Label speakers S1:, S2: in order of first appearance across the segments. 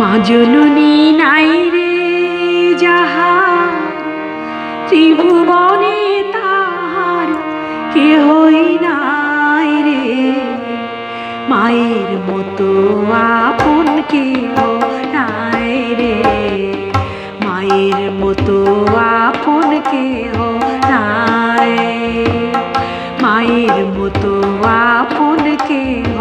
S1: মা জননী নাই রে যাহার ত্রিভুবনে তাহার কেহই নাই রে। মায়ের মতো আপন কেহ নাই রে। মায়ের মতো আপন কেহ নাই মায়ের মতো আপন কেহ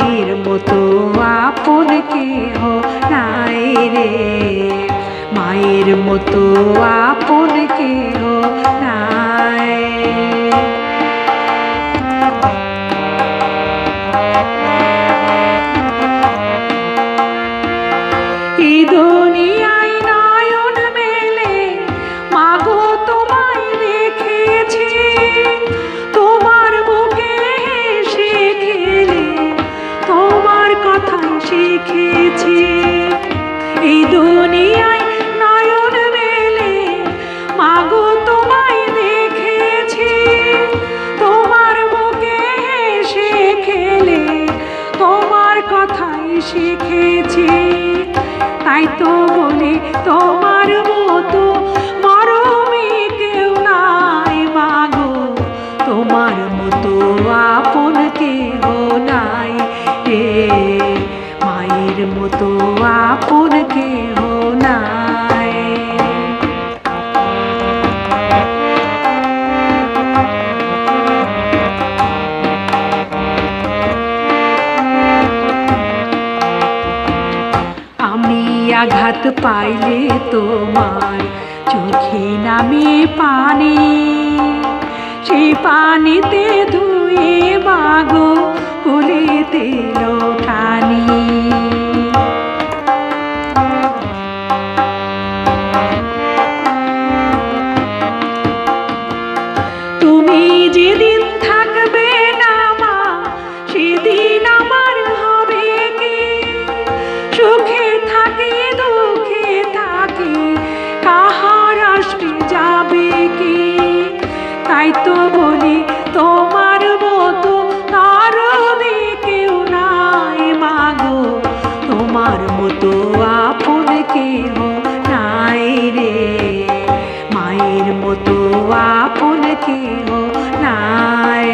S1: মায়ের মতো আপন কেহ নাই রে। মায়ের মতো আপন কেহ কথাই শিখেছি তাই তো বলি তোমার মতো আঘাত পাইলে তোমার চোখে নামে পানি। সেই পানিতে ধুয়ে মাগো করি তাই তো বলি তোমার মতো কারও কেউ নাই মাগো। তোমার মতো আপন কেউ নাই রে। মায়ের মতো আপন কেউ নাই।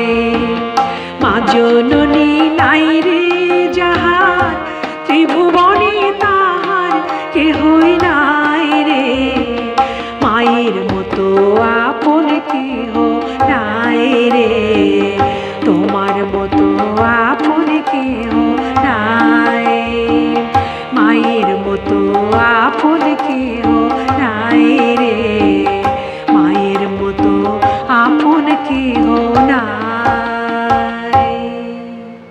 S1: মাজন রায় রে